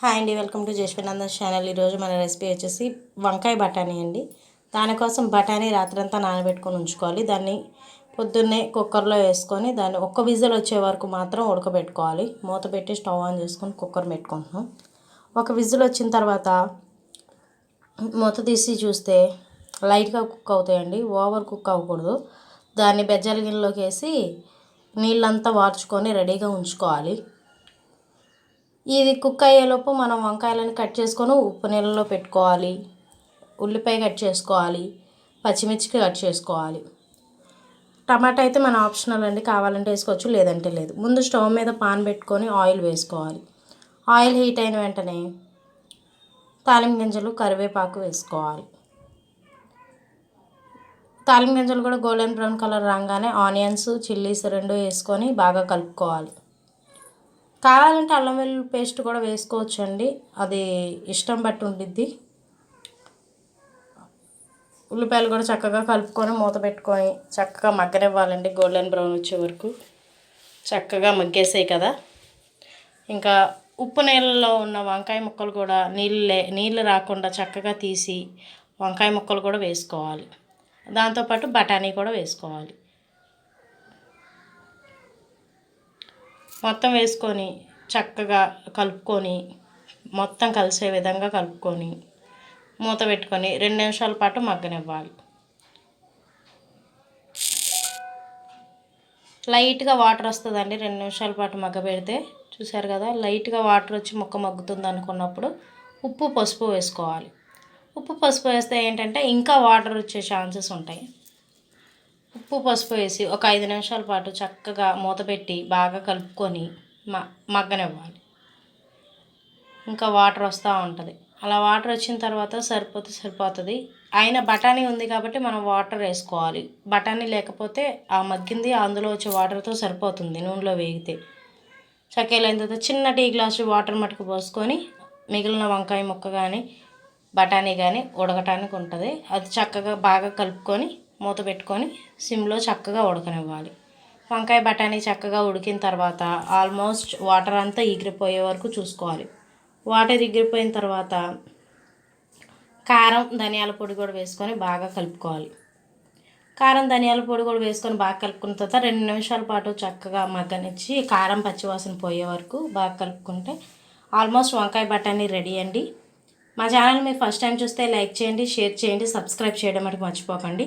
Hi అండి welcome to జశ్వనందన్ channel ఈరోజు మన రెసిపీ వచ్చేసి వంకాయ బఠానీ అండి. దానికోసం బఠానీ రాత్రంతా నానబెట్టుకొని ఉంచుకోవాలి. దాన్ని పొద్దున్నే కుక్కర్లో వేసుకొని దాన్ని ఒక్క విజిల్ వచ్చే వరకు మాత్రం ఉడకబెట్టుకోవాలి. మూత పెట్టి స్టవ్ ఆన్ చేసుకొని కుక్కర్ పెట్టుకుంటున్నాం. ఒక విజిల్ వచ్చిన తర్వాత మూత తీసి చూస్తే లైట్గా కుక్ అవుతాయండి. ఓవర్ కుక్ అవ్వకూడదు. దాన్ని బెజ్జల గిన్నెలోకి వేసి నీళ్ళంతా వార్చుకొని రెడీగా ఉంచుకోవాలి. ఇది కుక్ అయ్యేలోపు మనం వంకాయలను కట్ చేసుకొని ఉప్పు నీళ్ళలో పెట్టుకోవాలి. ఉల్లిపాయ కట్ చేసుకోవాలి. పచ్చిమిర్చి కట్ చేసుకోవాలి. టమాటా అయితే మన ఆప్షనల్ అండి. కావాలంటే వేసుకోవచ్చు లేదంటే లేదు. ముందు స్టవ్ మీద పాన్ పెట్టుకొని ఆయిల్ వేసుకోవాలి. ఆయిల్ హీట్ అయిన వెంటనే తాలింపు గింజలు కరివేపాకు వేసుకోవాలి. తాలింపు గింజలు కూడా గోల్డెన్ బ్రౌన్ కలర్ రాగానే ఆనియన్స్ చిల్లీస్ రెండు వేసుకొని బాగా కలుపుకోవాలి. కావాలంటే అల్లం వెల్లుల్లి పేస్ట్ కూడా వేసుకోవచ్చు అండి అది ఇష్టం బట్టి ఉండిద్ది. ఉల్లిపాయలు కూడా చక్కగా కలుపుకొని మూత పెట్టుకొని చక్కగా మగ్గనివ్వాలండి గోల్డెన్ బ్రౌన్ వచ్చే వరకు. చక్కగా మగ్గేసాయి కదా. ఇంకా ఉప్పు నీళ్ళలో ఉన్న వంకాయ ముక్కలు కూడా నీళ్ళు నీళ్ళు రాకుండా చక్కగా తీసి వంకాయ ముక్కలు కూడా వేసుకోవాలి. దాంతోపాటు బఠానీ కూడా వేసుకోవాలి. మొత్తం వేసుకొని చక్కగా కలుపుకొని మొత్తం కలిసే విధంగా కలుపుకొని మూత పెట్టుకొని రెండు నిమిషాల పాటు మగ్గనివ్వాలి. లైట్గా వాటర్ వస్తుందండి. రెండు నిమిషాల పాటు మగ్గ పెడితే చూసారు కదా లైట్గా వాటర్ వచ్చి ముక్క మగ్గుతుంది అనుకున్నప్పుడు ఉప్పు పసుపు వేసుకోవాలి. ఉప్పు పసుపు వేస్తే ఏంటంటే ఇంకా వాటర్ వచ్చే ఛాన్సెస్ ఉంటాయి. ఉప్పు పసుపు వేసి ఒక ఐదు నిమిషాల పాటు చక్కగా మూత పెట్టి బాగా కలుపుకొని మ మగ్గనివ్వాలి. ఇంకా వాటర్ వస్తూ ఉంటుంది. అలా వాటర్ వచ్చిన తర్వాత సరిపోతే సరిపోతుంది. అయినా బఠానీ ఉంది కాబట్టి మనం వాటర్ వేసుకోవాలి. బఠానీ లేకపోతే ఆ మగ్గింది అందులో వచ్చే వాటర్తో సరిపోతుంది నూనెలో వేగితే. చక్కెలైన తర్వాత చిన్న టీ గ్లాసు వాటర్ మటుకు పోసుకొని మిగిలిన వంకాయ ముక్క కానీ బఠానీ కానీ ఉడకటానికి ఉంటుంది. అది చక్కగా బాగా కలుపుకొని మూత పెట్టుకొని సిమ్లో చక్కగా ఉడకనివ్వాలి. వంకాయ బఠానీ చక్కగా ఉడికిన తర్వాత ఆల్మోస్ట్ వాటర్ అంతా ఎగిరిపోయే వరకు చూసుకోవాలి. వాటర్ ఎగిరిపోయిన తర్వాత కారం ధనియాల పొడి కూడా వేసుకొని బాగా కలుపుకోవాలి. కారం ధనియాల పొడి కూడా వేసుకొని బాగా కలుపుకున్న తర్వాత రెండు నిమిషాల పాటు చక్కగా మగ్గనిచ్చి కారం పచ్చివాసన పోయే వరకు బాగా కలుపుకుంటే ఆల్మోస్ట్ వంకాయ బఠానీ రెడీ అండి. మా ఛానల్ మీరు ఫస్ట్ టైం చూస్తే లైక్ చేయండి షేర్ చేయండి సబ్స్క్రైబ్ చేయడం మటుకు మర్చిపోకండి.